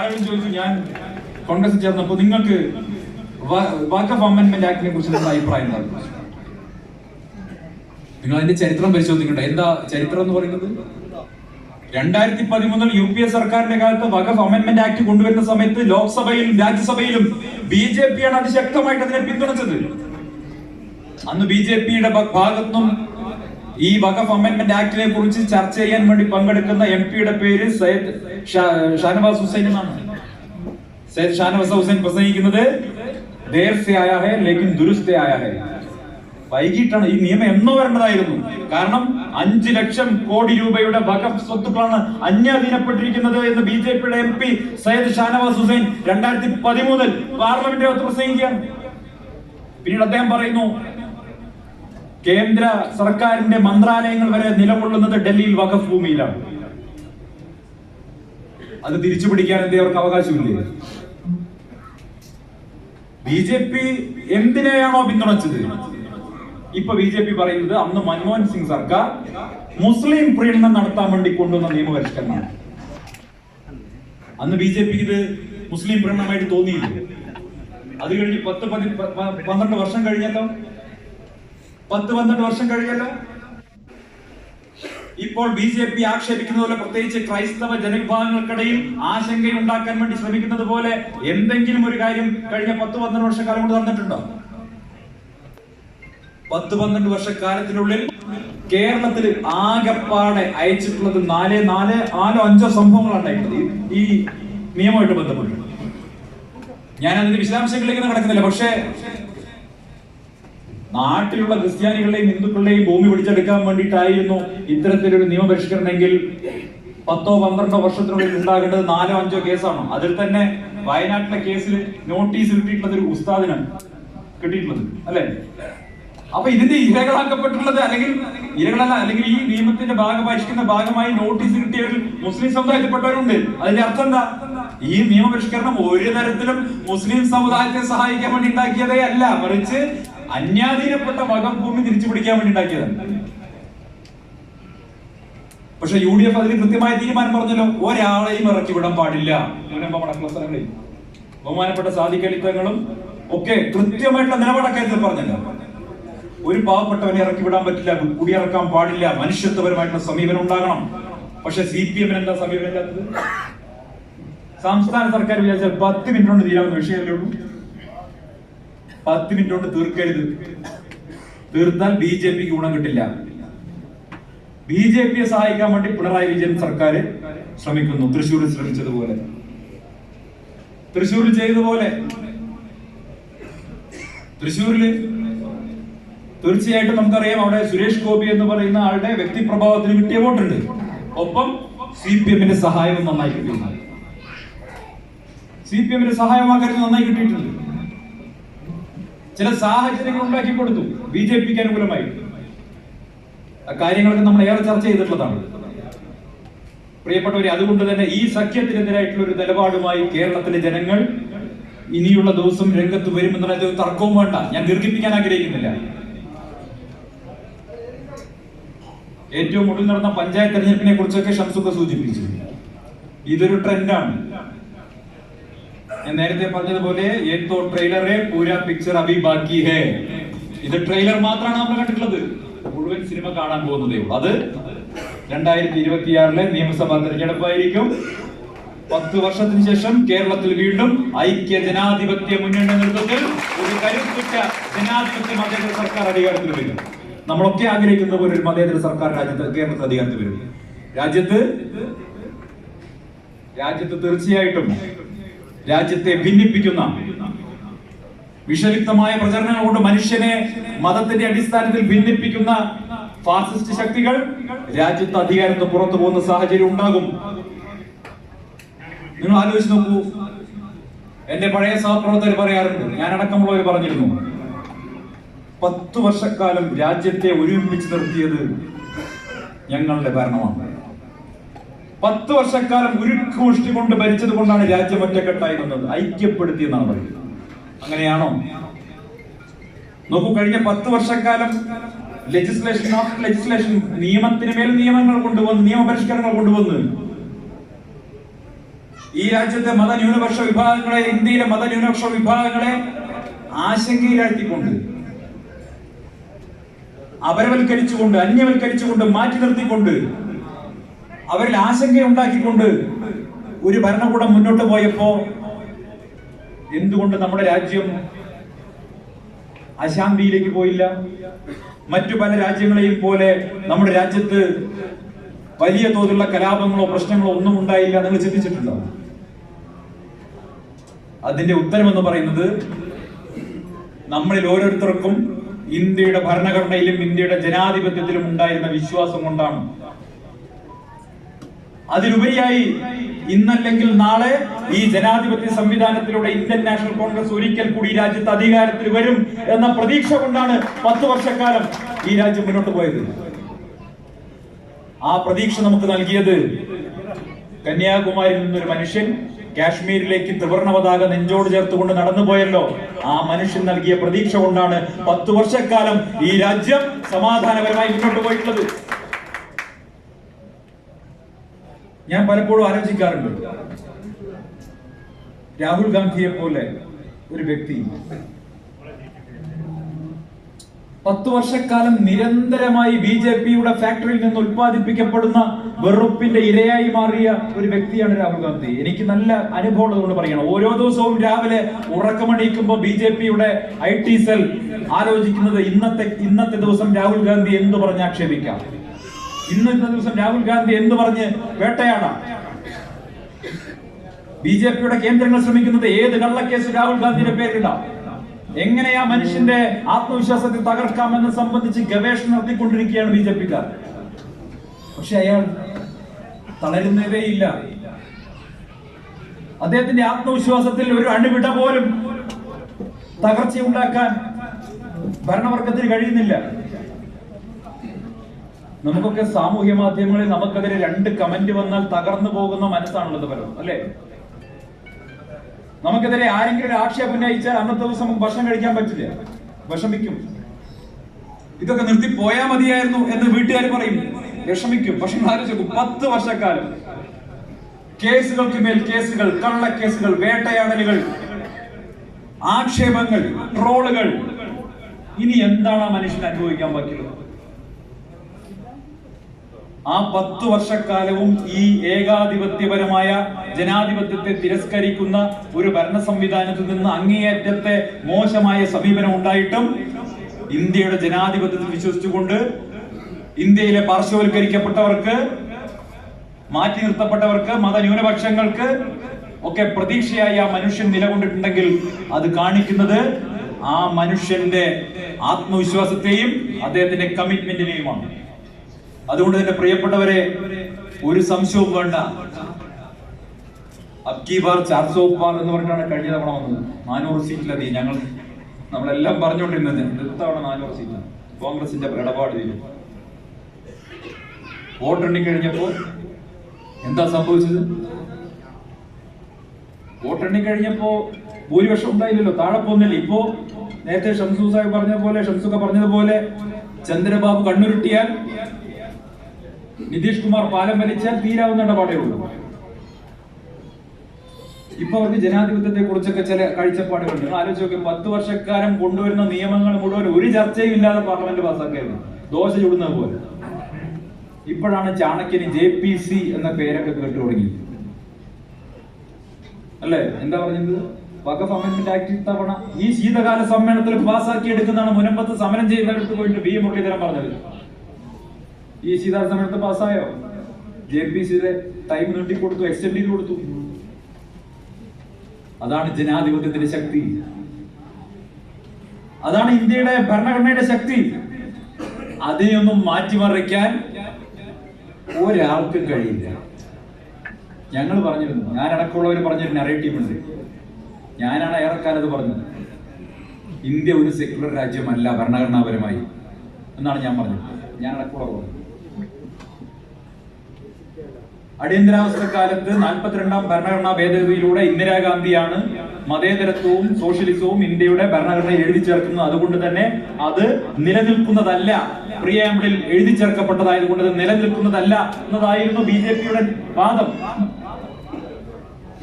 ആളുകൾ ചോദിച്ചു ഞാൻ കോൺഗ്രസ് ചേർന്നപ്പോൾ നിങ്ങൾക്ക് വാക്കഫ് അമെന്റ്മെന്റ് ആക്ടിനെ കുറിച്ച് നിങ്ങളുടെ അഭിപ്രായം എന്താണ്? നിങ്ങൾ അതിന്റെ ചരിത്രം പരിശോധിക്കണ്ട എന്താ ചരിത്രം എന്ന് പറയുന്നത്? രണ്ടായിരത്തി പതിമൂന്നിൽ യു പി എ സർക്കാരിന്റെ കാലത്ത് വഖഫ് അമെന്റ്മെന്റ് ആക്ട് കൊണ്ടുവരുന്ന സമയത്ത് ലോക്സഭയിലും രാജ്യസഭയിലും ബി ജെ പിയാണ് അതിശക്തമായിട്ട് അതിനെ പിന്തുണച്ചത്. അന്ന് ബി ജെ പിയുടെ ഭാഗത്തുനിന്നും ഈ വഖഫ് അമെന്റ്മെന്റ് ആക്ടിനെ കുറിച്ച് ചർച്ച ചെയ്യാൻ വേണ്ടി പങ്കെടുക്കുന്ന എം പിയുടെ പേര് സയ്യിദ് ഷാനവാസ് ഹുസൈൻ എന്നാണ് സയ്യിദ് ഷാനവാസ് ഹുസൈൻ പ്രസംഗിക്കുന്നത് വൈകിട്ടാണ് ഈ നിയമം എന്നോ വരേണ്ടതായിരുന്നു. കാരണം അഞ്ചു ലക്ഷം കോടി രൂപയുടെ വഖഫ് സ്വത്തുക്കളാണ് അന്യാധീനപ്പെട്ടിരിക്കുന്നത് എന്ന് ബി ജെ പിയുടെ എം പി സയ്യിദ് ഷാനവാസ് ഹുസൈൻ രണ്ടായിരത്തി പതിമൂന്നിൽ പാർലമെന്റിനകത്ത് പ്രസംഗിക്കുകയാണ്. പിന്നീട് അദ്ദേഹം പറയുന്നു കേന്ദ്ര സർക്കാരിന്റെ മന്ത്രാലയങ്ങൾ വരെ നിലകൊള്ളുന്നത് ഡൽഹിയിൽ വഖഫ് ഭൂമിയിലാണ് അത് തിരിച്ചു പിടിക്കാൻ എന്തേ അവർക്ക് അവകാശമില്ലേ? ബി ജെ പി എന്തിനെയാണോ പിന്തുണച്ചത്? ഇപ്പൊ ബി ജെ പി പറയുന്നത് അന്ന് മൻമോഹൻ സിംഗ് സർക്കാർ മുസ്ലിം പ്രീണനം നടത്താൻ വേണ്ടി കൊണ്ടുവന്ന നിയമപരിഷ്കരണമാണ്. അന്ന് ബി ജെ പിക്ക് ഇത് മുസ്ലിം പ്രീണനമായിട്ട് തോന്നിയില്ല. അത് കഴിഞ്ഞ് പത്ത് പതി പന്ത്രണ്ട് വർഷം കഴിഞ്ഞല്ലോ. പത്ത് പന്ത്രണ്ട് വർഷം കഴിഞ്ഞല്ലോ. ഇപ്പോൾ ബി ജെ പി ആക്ഷേപിക്കുന്നത് പോലെ പ്രത്യേകിച്ച് ക്രൈസ്തവ ജനവിഭാഗങ്ങൾക്കിടയിൽ ആശങ്ക ഉണ്ടാക്കാൻ വേണ്ടി ശ്രമിക്കുന്നത് പോലെ എന്തെങ്കിലും ഒരു കാര്യം കഴിഞ്ഞ പത്ത് പന്ത്രണ്ട് വർഷക്കാലം കൊണ്ട് നടന്നിട്ടുണ്ടോ? പത്ത് പന്ത്രണ്ട് വർഷക്കാലത്തിനുള്ളിൽ കേരളത്തിൽ ആകെപ്പാടെ അയച്ചിട്ടുള്ളത് നാല് നാല് നാലോ അഞ്ചോ സംഭവങ്ങളാണ് ഉണ്ടായിട്ടുള്ളത് ഈ- നിയമമായിട്ട് ബന്ധപ്പെട്ട് ഞാൻ അതിന്റെ വിശദാംശങ്ങളിലേക്ക് കിടക്കുന്നില്ല. പക്ഷേ നാട്ടിലുള്ള ക്രിസ്ത്യാനികളുടെയും ഹിന്ദുക്കളുടെയും ഭൂമി പിടിച്ചെടുക്കാൻ വേണ്ടിയിട്ടായിരുന്നു ഇത്തരത്തിലൊരു നിയമപരിഷ്കരണമെങ്കിൽ പത്തോ പന്ത്രണ്ടോ വർഷത്തിനുള്ളിൽ ഉണ്ടാകേണ്ടത് നാലോ അഞ്ചോ കേസാണ്. അതിൽ തന്നെ വയനാട്ടിലെ കേസിൽ നോട്ടീസ് കിട്ടിയിട്ടുള്ളത് ഒരു ഉസ്താദിനാണ് കിട്ടിയിട്ടുള്ളത് അല്ലെ? അപ്പൊ ഇതിന്റെ ഇരകളാക്കപ്പെട്ടുള്ളത് അല്ലെങ്കിൽ ഇരകളല്ല അല്ലെങ്കിൽ ഈ നിയമത്തിന്റെ ഭാഗമായിരിക്കുന്ന ഭാഗമായി നോട്ടീസ് കിട്ടിയവരിൽ മുസ്ലിം സമുദായത്തിൽപ്പെട്ടവരുണ്ട്. അതിന്റെ അർത്ഥം എന്താ? ഈ നിയമപരിഷ്കരണം ഒരു തരത്തിലും മുസ്ലിം സമുദായത്തെ സഹായിക്കാൻ വേണ്ടി ഉണ്ടാക്കിയതേ അല്ല. മറിച്ച് അന്യാധീനപ്പെട്ട വകം ഭൂമി തിരിച്ചു പിടിക്കാൻ വേണ്ടി ഉണ്ടാക്കിയതാണ്. പക്ഷെ യു ഡി എഫ് അതിന് കൃത്യമായ തീരുമാനം പറഞ്ഞല്ലോ ഒരാളെയും ഇറക്കി വിടാൻ പാടില്ല. മുനമ്പം അടക്കമുള്ള സ്ഥലങ്ങളിൽ ബഹുമാനപ്പെട്ട സാധിക്കലിത്തങ്ങളും ഒക്കെ കൃത്യമായിട്ടുള്ള നിലപാടക്കാര്യത്തിൽ പറഞ്ഞല്ലോ. ഒരു പാവപ്പെട്ടവനെ ഇറക്കി വിടാൻ പറ്റില്ല കുടിയിറക്കാൻ പാടില്ല മനുഷ്യത്വപരമായിട്ടുള്ള സമീപനം ഉണ്ടാകണം. പക്ഷെ സി പി എമ്മിന് എന്താ സമീപനം സംസ്ഥാന സർക്കാർ വിചാരിച്ചാൽ പത്ത് മിനിറ്റ് കൊണ്ട് തീരാവുന്ന വിഷയമല്ലേ ഉള്ളൂ. പത്ത് മിനിറ്റ് കൊണ്ട് തീർക്കരുത് തീർത്താൽ ബി ജെ പിക്ക് ഗുണം കിട്ടില്ല. ബി ജെ പിയെ സഹായിക്കാൻ വേണ്ടി പിണറായി വിജയൻ സർക്കാർ ശ്രമിക്കുന്നു. തൃശ്ശൂരിൽ ശ്രമിച്ചതുപോലെ. തൃശ്ശൂരിൽ ചെയ്തതുപോലെ. തൃശ്ശൂരിൽ തീർച്ചയായിട്ടും നമുക്കറിയാം അവിടെ സുരേഷ് ഗോപി എന്ന് പറയുന്ന ആളുടെ വ്യക്തിപ്രഭാവത്തിന് കിട്ടിയ വോട്ടുണ്ട്. ഒപ്പം സി പി എമ്മിന്റെ സഹായവും നന്നായി കിട്ടിയിട്ടുണ്ട്. സി പി എമ്മിന്റെ സഹായം ആ നന്നായി കിട്ടിയിട്ടുണ്ട്. ചില സാഹചര്യങ്ങൾ ഉണ്ടാക്കി കൊടുത്തു. ബി ജെ പിക്ക് അനുകൂലമായി. കാര്യങ്ങളൊക്കെ നമ്മൾ ഏറെ ചർച്ച ചെയ്തിട്ടുള്ളതാണ്. പ്രിയപ്പെട്ടവരെ അതുകൊണ്ട് തന്നെ ഈ സഖ്യത്തിനെതിരായിട്ടുള്ള ഒരു നിലപാടുമായി കേരളത്തിലെ ജനങ്ങൾ ഇനിയുള്ള ദിവസം രംഗത്ത് വരുമെന്നുള്ള തർക്കവും വേണ്ട. ഞാൻ ദീർഘിപ്പിക്കാൻ ആഗ്രഹിക്കുന്നില്ല. ഏറ്റവും ഒടുവിൽ നടന്ന പഞ്ചായത്ത് തെരഞ്ഞെടുപ്പിനെ കുറിച്ചൊക്കെ ഷംസുഖ സൂചിപ്പിച്ചു. ഇതൊരു ട്രെൻഡാണ്. ഞാൻ നേരത്തെ പറഞ്ഞതുപോലെ ഏതോ ട്രെയിലറെ പൂര പിക്ചർ അഭി ബാക്കി ഹേ. ഇത് ട്രെയിലർ മാത്രമാണ് നമ്മൾ കണ്ടിട്ടുള്ളത്. മുഴുവൻ സിനിമ കാണാൻ പോകുന്നതേ ഉള്ളൂ. അത് രണ്ടായിരത്തി ഇരുപത്തിയാറിലെ നിയമസഭാ തെരഞ്ഞെടുപ്പായിരിക്കും. പത്ത് വർഷത്തിന് ശേഷം കേരളത്തിൽ വീണ്ടും ഐക്യ ജനാധിപത്യ മുന്നണി നേതൃത്വത്തിൽ ഒരു കരുത്തുറ്റ ജനാധിപത്യ മതേതര സർക്കാർ അധികാരത്തിൽ വരും. നമ്മളൊക്കെ ആഗ്രഹിക്കുന്ന പോലെ ഒരു മതേതര സർക്കാർ രാജ്യത്ത് കേരളത്തിൽ അധികാരത്തിൽ വരും. രാജ്യത്ത് രാജ്യത്ത് തീർച്ചയായിട്ടും രാജ്യത്തെ ഭിന്നിപ്പിക്കുന്ന വിഷലിപ്തമായ പ്രചരണങ്ങൾ കൊണ്ട് മനുഷ്യനെ മതത്തിന്റെ അടിസ്ഥാനത്തിൽ ഭിന്നിപ്പിക്കുന്ന ഫാസിസ്റ്റ് ശക്തികൾ രാജ്യത്ത് അധികാരത്ത് പുറത്തു പോകുന്ന സാഹചര്യം ഉണ്ടാകും. നിങ്ങൾ ആലോചിച്ച് നോക്കൂ. എന്റെ പഴയ സഹപ്രവർത്തകർ പറയാറുണ്ട് ഞാൻ അടക്കമുള്ളവർ പറഞ്ഞിരുന്നു പത്തു വർഷക്കാലം രാജ്യത്തെ ഒരുമിച്ച് നിർത്തിയത് ഞങ്ങളുടെ ഭരണമാണ്. പത്ത് വർഷക്കാലം ഉരുക്കുമുഷ്ടി കൊണ്ട് ഭരിച്ചത് കൊണ്ടാണ് രാജ്യം ഒറ്റക്കെട്ടായി വന്നത്. ഐക്യപ്പെടുത്തി എന്നാണ് പറയുന്നത്. അങ്ങനെയാണോ? നോക്കൂ കഴിഞ്ഞ പത്ത് വർഷക്കാലം ലെജിസ്ലേഷൻ ആഫ്റ്റർ ലെജിസ്ലേഷൻ നിയമത്തിന് മേൽ നിയമങ്ങൾ കൊണ്ടുവന്ന് നിയമപരിഷ്കരണങ്ങൾ കൊണ്ടുവന്ന്. ഈ രാജ്യത്തെ മതന്യൂനപക്ഷ വിഭാഗങ്ങളെ ഇന്ത്യയിലെ മതന്യൂനപക്ഷ വിഭാഗങ്ങളെ ആശങ്കയിലാഴ്ത്തിക്കൊണ്ട് അപരവൽക്കരിച്ചുകൊണ്ട് അന്യവൽക്കരിച്ചുകൊണ്ട് മാറ്റി നിർത്തിക്കൊണ്ട് അവരിൽ ആശങ്കയുണ്ടാക്കിക്കൊണ്ട് ഒരു ഭരണകൂടം മുന്നോട്ട് പോയപ്പോ എന്തുകൊണ്ട് നമ്മുടെ രാജ്യം അശാന്തിയിലേക്ക് പോയില്ല? മറ്റു പല രാജ്യങ്ങളെയും പോലെ നമ്മുടെ രാജ്യത്ത് വലിയ തോതിലുള്ള കലാപങ്ങളോ പ്രശ്നങ്ങളോ ഒന്നും ഉണ്ടായില്ല നിങ്ങൾ ചിന്തിച്ചിട്ടുണ്ടോ? അതിന്റെ ഉത്തരം എന്ന് പറയുന്നത് നമ്മളിൽ ഓരോരുത്തർക്കും ഇന്ത്യയുടെ ഭരണഘടനയിലും ഇന്ത്യയുടെ ജനാധിപത്യത്തിലും ഉണ്ടായിരുന്ന വിശ്വാസം കൊണ്ടാണ്. അതിലുപരിയായി ഇന്നല്ലെങ്കിൽ നാളെ ഈ ജനാധിപത്യ സംവിധാനത്തിലൂടെ ഇന്ത്യൻ നാഷണൽ കോൺഗ്രസ് ഒരിക്കൽ കൂടി രാജ്യത്ത് അധികാരത്തിൽ വരും എന്ന പ്രതീക്ഷ കൊണ്ടാണ് പത്ത് വർഷക്കാലം ഈ രാജ്യം മുന്നോട്ട് പോയത്. ആ പ്രതീക്ഷ നമുക്ക് നൽകിയത് കന്യാകുമാരിയിൽ നിന്നൊരു മനുഷ്യൻ കാശ്മീരിലേക്ക് ത്രിവർണ പതാക നെഞ്ചോട് ചേർത്തുകൊണ്ട് നടന്നു പോയല്ലോ. ആ മനുഷ്യൻ നൽകിയ പ്രതീക്ഷ കൊണ്ടാണ് പത്തു വർഷക്കാലം ഈ രാജ്യം സമാധാനപരമായി മുന്നോട്ട് പോയിട്ടുള്ളത്. ഞാൻ പലപ്പോഴും ആലോചിക്കാറുണ്ട്. രാഹുൽ ഗാന്ധിയെ പോലെ ഒരു വ്യക്തി പത്ത് വർഷക്കാലം നിരന്തരമായി ബി ജെ പിയുടെ ഫാക്ടറിയിൽ നിന്ന് ഉത്പാദിപ്പിക്കപ്പെടുന്ന വെറുപ്പിന്റെ ഇരയായി മാറിയ ഒരു വ്യക്തിയാണ് രാഹുൽ ഗാന്ധി. എനിക്ക് നല്ല അനുഭവം ഉള്ളതുകൊണ്ട് പറയണം. ഓരോ ദിവസവും രാവിലെ ഉറക്കമണിക്കുമ്പോൾ ബി ജെ പിയുടെ ഐ ടി സെൽ ആലോചിക്കുന്നത് ഇന്നത്തെ ഇന്നത്തെ ദിവസം രാഹുൽ ഗാന്ധി എന്ത് പറഞ്ഞ് ആക്ഷേപിക്കാം ഇന്നത്തെ ദിവസം രാഹുൽ ഗാന്ധി എന്ത് പറഞ്ഞ് വേട്ടയാടാം? ബി ജെ പിയുടെ കേന്ദ്രങ്ങൾ ശ്രമിക്കുന്നത് ഏത് കള്ളക്കേസ് രാഹുൽ ഗാന്ധിയുടെ പേരിടാം? എങ്ങനെയാ മനുഷ്യന്റെ ആത്മവിശ്വാസത്തെ തകർക്കാമെന്ന് സംബന്ധിച്ച് ഗവേഷണം നടത്തിക്കൊണ്ടിരിക്കുകയാണ് ബി ജെ പിക്കാർ. പക്ഷെ അയാൾ തളരുന്നതേ ഇല്ല. അദ്ദേഹത്തിന്റെ ആത്മവിശ്വാസത്തിൽ ഒരു അണുവിട പോലും തകർച്ചയുണ്ടാക്കാൻ ഭരണവർഗത്തിന് കഴിയുന്നില്ല. നമുക്കൊക്കെ സാമൂഹ്യ മാധ്യമങ്ങളിൽ നമുക്കെതിരെ രണ്ട് കമന്റ് വന്നാൽ തകർന്നു പോകുന്ന മനസ്സാണുള്ളത് പലരും അല്ലേ? നമുക്കെതിരെ ആരെങ്കിലും ആക്ഷേപം ഉന്നയിച്ചാൽ അന്നത്തെ ദിവസം നമുക്ക് ഭക്ഷണം കഴിക്കാൻ പറ്റില്ല. വിഷമിക്കും. ഇതൊക്കെ നിർത്തി പോയാൽ മതിയായിരുന്നു എന്ന് വീട്ടുകാർ പറയും. വിഷമിക്കും. പക്ഷെ ആലോചിക്കും പത്ത് വർഷക്കാലം കേസുകൾക്ക് മേൽ കേസുകൾ കള്ളക്കേസുകൾ വേട്ടയാടലുകൾ ആക്ഷേപങ്ങൾ ട്രോളുകൾ. ഇനി എന്താണ് ആ മനുഷ്യൻ അനുഭവിക്കാൻ പറ്റുന്നത് ആ പത്തു വർഷക്കാലവും ഈ ഏകാധിപത്യപരമായ ജനാധിപത്യത്തെ തിരസ്കരിക്കുന്ന ഒരു ഭരണ സംവിധാനത്തിൽ നിന്ന് അങ്ങേയറ്റത്തെ മോശമായ സമീപനം ഉണ്ടായിട്ടും ഇന്ത്യയുടെ ജനാധിപത്യത്തിൽ വിശ്വസിച്ചുകൊണ്ട് ഇന്ത്യയിലെ പാർശ്വവൽക്കരിക്കപ്പെട്ടവർക്ക് മാറ്റി നിർത്തപ്പെട്ടവർക്ക് മതന്യൂനപക്ഷങ്ങൾക്ക് ഒക്കെ പ്രതീക്ഷയായി ആ മനുഷ്യൻ നിലകൊണ്ടിട്ടുണ്ടെങ്കിൽ അത് കാണിക്കുന്നത് ആ മനുഷ്യന്റെ ആത്മവിശ്വാസത്തെയും അദ്ദേഹത്തിന്റെ കമ്മിറ്റ്മെന്റിനെയുമാണ് അതുകൊണ്ട് തന്നെ പ്രിയപ്പെട്ടവരെ ഒരു സംശയവും വേണ്ട. അബ്കി ബാർ ബാർ എന്ന് പറഞ്ഞാണ് കഴിഞ്ഞ തവണ വന്നത്. നാനൂറ് സീറ്റിലധികം ഞങ്ങൾ നമ്മളെല്ലാം പറഞ്ഞുകൊണ്ടിരുന്നത് ഇത്തവണ നാനൂറ് സീറ്റ് കോൺഗ്രസിന്റെ ഇടപാട് തീരും വോട്ടെണ്ണി കഴിഞ്ഞപ്പോൾ എന്താ സംഭവിച്ചത്? വോട്ടെണ്ണി കഴിഞ്ഞപ്പോ ഭൂരിപക്ഷം ഉണ്ടായില്ലല്ലോ. താഴെ പോകുന്നില്ല ഇപ്പോ നേരത്തെ ഷംസു സാഹിബ് പറഞ്ഞ പോലെ ഷംസുഖ പറഞ്ഞതുപോലെ ചന്ദ്രബാബു കണ്ണുരുട്ടിയാൽ നിതീഷ് കുമാർ പാലം വലിച്ചാൽ തീരാവുന്ന ഇടപാടേ ഉള്ളൂ. ഇപ്പൊ അവർക്ക് ജനാധിപത്യത്തെ കുറിച്ചൊക്കെ ചില കാഴ്ചപ്പാടുകളുണ്ട്. ആലോചിച്ച് നോക്കി പത്ത് വർഷക്കാലം കൊണ്ടുവരുന്ന നിയമങ്ങൾ മുഴുവൻ ഒരു ചർച്ചയും ഇല്ലാതെ പാർലമെന്റ് പാസ്സാക്കിയത് ദോശ ചുടുന്നത് പോലെ. ഇപ്പോഴാണ് ചാണക്യന് ജെ പി സി എന്ന പേരൊക്കെ കേട്ടു തുടങ്ങി. അല്ലേ? എന്താ പറഞ്ഞത്? വഖഫ് അമെന്റ്മെന്റ് ആക്ട് ഇത്തവണ ഈ ശീതകാല സമ്മേളനത്തിൽ പാസ്സാക്കി എടുക്കുന്നതാണ് മുനമ്പത്ത് സമരം ചെയ്യുന്നവർക്ക് പോയിട്ട് ബി മുരളീധരൻ പറഞ്ഞത്. ഈ സീതാർ സമരത്ത് പാസ്സായോ? ജെ പി സിയുടെ ടൈം നീട്ടി കൊടുത്തു എക്സ്റ്റെൻഡ് ചെയ്ത് കൊടുത്തു. അതാണ് ജനാധിപത്യത്തിന്റെ ശക്തി. അതാണ് ഇന്ത്യയുടെ ഭരണഘടനയുടെ ശക്തി. അതിനെയൊന്നും മാറ്റിമറിക്കാൻ ഒരാൾക്കും കഴിയില്ല. ഞങ്ങൾ പറഞ്ഞിരുന്നു ഞാൻ അടക്കമുള്ളവർ പറഞ്ഞൊരു നറേറ്റീവ് ഉണ്ട്. ഞാനാണ് ഏറെക്കാലത്ത് പറഞ്ഞത്. ഇന്ത്യ ഒരു സെക്യുലർ രാജ്യമല്ല ഭരണഘടനാപരമായി. എന്നാണ് ഞാൻ പറഞ്ഞത്. ഞാൻ അടക്കമുള്ളവർ പറഞ്ഞത് അടിയന്തരാവസ്ഥ കാലത്ത് നാൽപ്പത്തിരണ്ടാം ഭരണഘടനാ ഭേദഗതിയിലൂടെ ഇന്ദിരാഗാന്ധിയാണ് മതേതരത്വവും സോഷ്യലിസവും ഇന്ത്യയുടെ ഭരണഘടനയിൽ എഴുതി ചേർക്കുന്നത്. അതുകൊണ്ട് തന്നെ അത് നിലനിൽക്കുന്നതല്ല. പ്രിയാമ്പിളിൽ എഴുതി ചേർക്കപ്പെട്ടതായതുകൊണ്ട് അത് നിലനിൽക്കുന്നതല്ല എന്നതായിരുന്നു ബി ജെ പിയുടെ വാദം.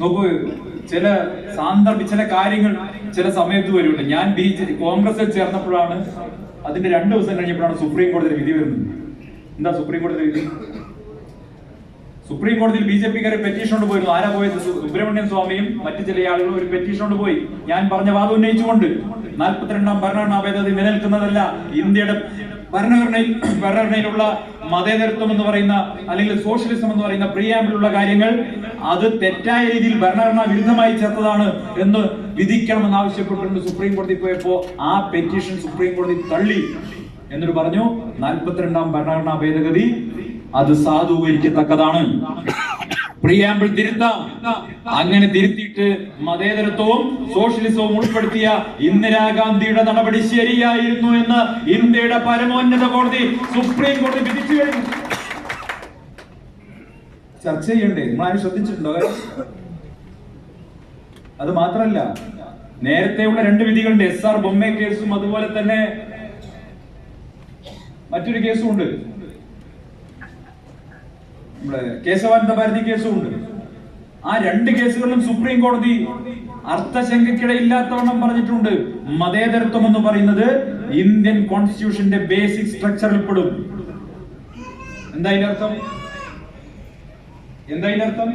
നോക്കൂ ചില സാന്ദർഭ ചില കാര്യങ്ങൾ ചില സമയത്ത് വരുന്നുണ്ട്. ഞാൻ ബി ജെ കോൺഗ്രസിൽ ചേർന്നപ്പോഴാണ് അതിന്റെ രണ്ട് ദിവസം കഴിഞ്ഞപ്പോഴാണ് സുപ്രീം കോടതി വിധി വരുന്നത്. എന്താ സുപ്രീം കോടതി വിധി? സുപ്രീം കോടതിയിൽ ബി ജെ പിക്കാരെ പെറ്റീഷൻ കൊണ്ട് പോയിരുന്നു. ആരാ പോയത്? സുബ്രഹ്മണ്യൻ സ്വാമിയും മറ്റു ചില ആളുകളും ഒരു പെറ്റീഷൻ കൊണ്ട് പോയി. ഞാൻ പറഞ്ഞ വാദം ഉന്നയിച്ചുകൊണ്ട് നാൽപ്പത്തിരണ്ടാം ഭരണഘടനാ ഭേദഗതി നിലനിൽക്കുന്നതല്ല ഇന്ത്യയുടെ ഭരണഘടനയിൽ ഭരണഘടനയിലുള്ള മതേതരത്വം എന്ന് പറയുന്ന അല്ലെങ്കിൽ സോഷ്യലിസം എന്ന് പറയുന്ന പ്രിയാമ്പിലുള്ള കാര്യങ്ങൾ അത് തെറ്റായ രീതിയിൽ ഭരണഘടനാ വിരുദ്ധമായി ചേർത്തതാണ് എന്ന് വിധിക്കണമെന്ന് ആവശ്യപ്പെട്ടുകൊണ്ട് സുപ്രീം കോടതി പോയപ്പോ ആ പെറ്റീഷൻ സുപ്രീം കോടതി തള്ളി. എന്നിട്ട് പറഞ്ഞു നാൽപ്പത്തിരണ്ടാം ഭരണഘടനാ ഭേദഗതി അത് സാധൂകരിക്കത്തക്കതാണ്. പ്രിയാമ്പിൾ തിരുത്താം. അങ്ങനെ തിരുത്തിയിട്ട് മതേതരത്വവും സോഷ്യലിസവും ഉൾപ്പെടുത്തിയ ഇന്ദിരാഗാന്ധിയുടെ നടപടി ശരിയായിരുന്നു എന്ന് ഇന്ത്യയുടെ പരമോന്നത കോടതി സുപ്രീം കോടതി വിധിച്ചു കഴിഞ്ഞു. ചർച്ച ചെയ്യണ്ടേ? നിങ്ങളാരും ശ്രദ്ധിച്ചിട്ടുണ്ടോ? അത് മാത്രല്ല നേരത്തെയുള്ള രണ്ട് വിധികളുണ്ട്. എസ് ആർ ബൊമ്മെ കേസും അതുപോലെ തന്നെ മറ്റൊരു കേസും ഉണ്ട് നമ്മുടെ കേശവാനന്ദ ഭാരതി കേസും ഉണ്ട് ആ രണ്ട് കേസുകളിലും സുപ്രീം കോടതി അർത്ഥശങ്കയ്ക്കിടയില്ലാത്തവണ്ണം പറഞ്ഞിട്ടുണ്ട്. മതേതരത്വം എന്ന് പറയുന്നത് ഇന്ത്യൻ കോൺസ്റ്റിറ്റ്യൂഷന്റെ ബേസിക് സ്ട്രക്ചറിൽ പെടും എന്താ അർത്ഥം എന്താ അർത്ഥം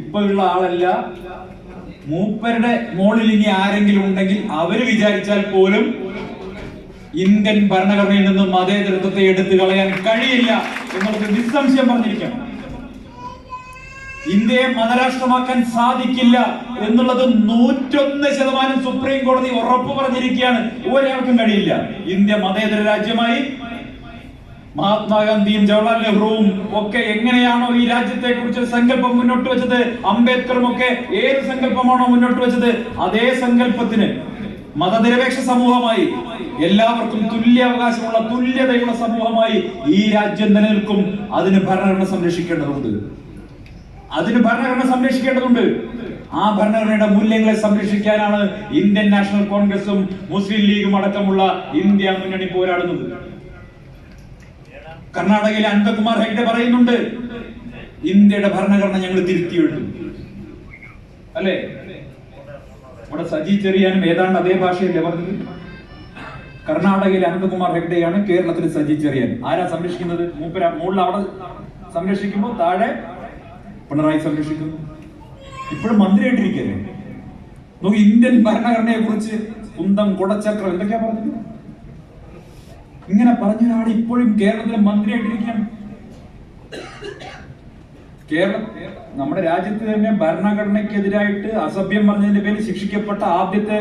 ഇപ്പൊ ഉള്ള ആളല്ല. മൂപ്പരുടെ മോളിൽ ഇനി ആരെങ്കിലും ഉണ്ടെങ്കിൽ അവർ വിചാരിച്ചാൽ പോലും ഇന്ത്യൻ ഭരണഘടനയിൽ നിന്നും മതേതൃത്വത്തെ എടുത്തു കളയാൻ കഴിയില്ല എന്നുള്ളത് നിസ്സംശയം പറഞ്ഞിരിക്കണം ഇന്ത്യയെ മതരാഷ്ട്രമാക്കാൻ സാധിക്കില്ല എന്നുള്ളത് നൂറ്റൊന്ന് ശതമാനം സുപ്രീം കോടതി ഉറപ്പ് പറഞ്ഞിരിക്കുകയാണ്. ഒരാൾക്കും കഴിയില്ല. ഇന്ത്യ മതേതര രാജ്യമായി. മഹാത്മാഗാന്ധിയും ജവഹർലാൽ നെഹ്റുവും ഒക്കെ എങ്ങനെയാണോ ഈ രാജ്യത്തെ കുറിച്ച് സങ്കല്പം മുന്നോട്ട് വെച്ചത്? അംബേദ്കറും ഒക്കെ ഏത് സങ്കല്പമാണോ മുന്നോട്ട് വെച്ചത്? അതേ സങ്കല്പത്തിന് മതനിരപേക്ഷ സമൂഹമായി എല്ലാവർക്കും തുല്യ അവകാശമുള്ള തുല്യതയുള്ള സമൂഹമായി ഈ രാജ്യം നിലനിൽക്കും. അതിന് ഭരണഘടന സംരക്ഷിക്കേണ്ടതുണ്ട്. അതിന് ഭരണഘടന സംരക്ഷിക്കേണ്ടതുണ്ട്. ആ ഭരണഘടനയുടെ മൂല്യങ്ങളെ സംരക്ഷിക്കാനാണ് ഇന്ത്യൻ നാഷണൽ കോൺഗ്രസും മുസ്ലിം ലീഗും അടക്കമുള്ള ഇന്ത്യ മുന്നണി പോരാടുന്നത്. കർണാടകയിലെ അനന്തകുമാർ ഹെഗ്ഡെ പറയുന്നുണ്ട് ഇന്ത്യയുടെ ഭരണഘടന ഞങ്ങൾ തിരുത്തി എഴുതും അല്ലേ? ഇവിടെ സജി ചെറിയാനും ഏതാണ്ട് അതേ ഭാഷയല്ലേ പറഞ്ഞത്? കർണാടകയിലെ അനന്തകുമാർ ഹെഗ്ഡെയാണ് കേരളത്തിൽ സജി ചെറിയാൻ. ആരാ സംരക്ഷിക്കുന്നത്? മൂപ്പര മുകളിൽ അവിടെ സംരക്ഷിക്കുമ്പോൾ താഴെ പിണറായി സംരക്ഷിക്കുന്നു. ഇപ്പോഴും മന്ത്രിയായിട്ടിരിക്കല്ലേ? നോക്കി ഇന്ത്യൻ ഭരണഘടനയെ കുറിച്ച് കുന്തം കുടച്ചക്രം എന്തൊക്കെയാ പറഞ്ഞത്? ഇങ്ങനെ പറഞ്ഞ ഒരാൾ ഇപ്പോഴും കേരളത്തിലെ മന്ത്രിയായിട്ടിരിക്കുകയാണ് കേരള നമ്മുടെ രാജ്യത്ത് തന്നെ ഭരണഘടനയ്ക്കെതിരായിട്ട് അസഭ്യം പറഞ്ഞതിന്റെ പേരിൽ ശിക്ഷിക്കപ്പെട്ട ആദ്യത്തെ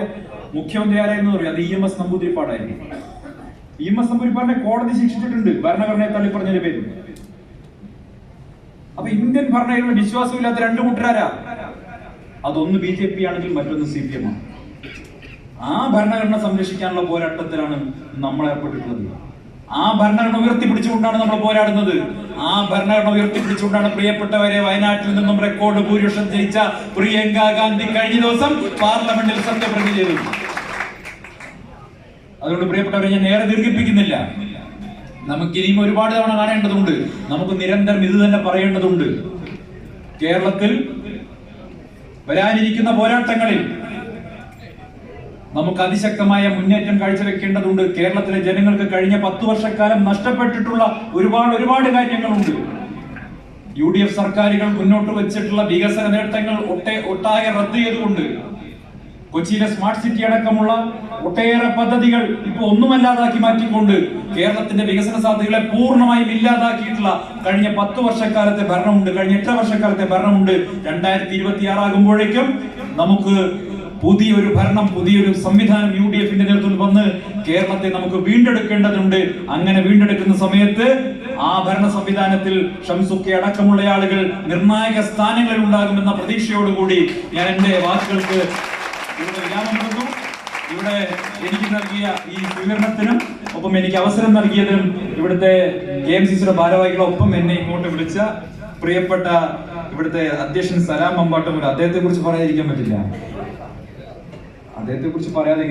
മുഖ്യമന്ത്രി ആരായിരുന്നു പറയും അത് ഇ എം എസ് നമ്പൂതിരിപ്പാടായിരുന്നു ഇ എം എസ് നമ്പൂതിരിപ്പാടിനെ കോടതി ശിക്ഷിച്ചിട്ടുണ്ട് ഭരണഘടനയെ തള്ളി പറഞ്ഞതിന്റെ പേരിൽ. അപ്പൊ ഇന്ത്യൻ ഭരണഘടന വിശ്വാസമില്ലാത്ത രണ്ട് കൂട്ടരാരാ? അതൊന്ന് ബി ജെ പി ആണെങ്കിൽ മറ്റൊന്ന് സി പി എം ആണ് ആ ഭരണഘടന സംരക്ഷിക്കാനുള്ള പോരാട്ടത്തിലാണ് നമ്മൾ ഏർപ്പെട്ടിട്ടുള്ളത് ആ ഭരണഘടന ഉയർത്തിപ്പിടിച്ചുകൊണ്ടാണ് നമ്മൾ പോരാടുന്നത്. ആ ഭരണഘടന ഉയർത്തിപ്പിടിച്ചുകൊണ്ടാണ് പ്രിയപ്പെട്ടവരെ വയനാട്ടിൽ നിന്നും റെക്കോർഡ് ഭൂരിപക്ഷം ജയിച്ച പ്രിയങ്ക ഗാന്ധി കഴിഞ്ഞ ദിവസം പാർലമെന്റിൽ സത്യപ്രതി ചെയ്തു. അതുകൊണ്ട് പ്രിയപ്പെട്ടവരെ ഞാൻ നേരെ ദീർഘിപ്പിക്കുന്നില്ല. നമുക്ക് ഇനിയും ഒരുപാട് തവണ കാണേണ്ടതുണ്ട്. നമുക്ക് നിരന്തരം ഇത് തന്നെ പറയേണ്ടതുണ്ട്. കേരളത്തിൽ വരാനിരിക്കുന്ന പോരാട്ടങ്ങളിൽ നമുക്ക് അതിശക്തമായ മുന്നേറ്റം കാഴ്ചവെക്കേണ്ടതുണ്ട്. കേരളത്തിലെ ജനങ്ങൾക്ക് കഴിഞ്ഞ പത്ത് വർഷക്കാലം നഷ്ടപ്പെട്ടിട്ടുള്ള ഒരുപാട് ഒരുപാട് കാര്യങ്ങളുണ്ട്. യു ഡി എഫ് സർക്കാരുകൾ മുന്നോട്ട് വെച്ചിട്ടുള്ള വികസന നേട്ടങ്ങൾ ഒട്ടേ ഒട്ടാകെ റദ്ദ് ചെയ്തുകൊണ്ട് കൊച്ചിയിലെ സ്മാർട്ട് സിറ്റി അടക്കമുള്ള ഒട്ടേറെ പദ്ധതികൾ ഇപ്പൊ ഒന്നുമല്ലാതാക്കി മാറ്റിക്കൊണ്ട് കേരളത്തിന്റെ വികസന സാധ്യതകളെ പൂർണമായും ഇല്ലാതാക്കിയിട്ടുള്ള കഴിഞ്ഞ പത്ത് വർഷക്കാലത്തെ ഭരണമുണ്ട്. കഴിഞ്ഞ എട്ട് വർഷക്കാലത്തെ ഭരണമുണ്ട്. രണ്ടായിരത്തി ഇരുപത്തി ആറാകുമ്പോഴേക്കും നമുക്ക് പുതിയൊരു ഭരണം പുതിയൊരു സംവിധാനം യു ഡി എഫിന്റെ നേതൃത്വത്തിൽ വന്ന് കേരളത്തെ നമുക്ക് വീണ്ടെടുക്കേണ്ടതുണ്ട്. അങ്ങനെ വീണ്ടെടുക്കുന്ന സമയത്ത് ആ ഭരണ സംവിധാനത്തിൽ ഷംസുഖി അടക്കമുള്ള ആളുകൾ നിർണായക സ്ഥാനങ്ങളിൽ ഉണ്ടാകുമെന്ന പ്രതീക്ഷയോടുകൂടി ഞാൻ എന്റെ വാക്കുകൾക്ക് ഇവിടെ ഇവിടെ എനിക്ക് നൽകിയ ഈ സ്വീകരണത്തിനും ഒപ്പം എനിക്ക് അവസരം നൽകിയതിനും ഇവിടുത്തെ കെ എം സി സിയുടെ ഭാരവാഹികളൊപ്പം എന്നെ ഇങ്ങോട്ട് വിളിച്ച പ്രിയപ്പെട്ട ഇവിടുത്തെ അധ്യക്ഷൻ സലാം അമ്പാട്ടും അദ്ദേഹത്തെ കുറിച്ച് പറയാതിരിക്കാൻ പറ്റില്ല. അദ്ദേഹത്തെ കുറിച്ച് പറയാതെ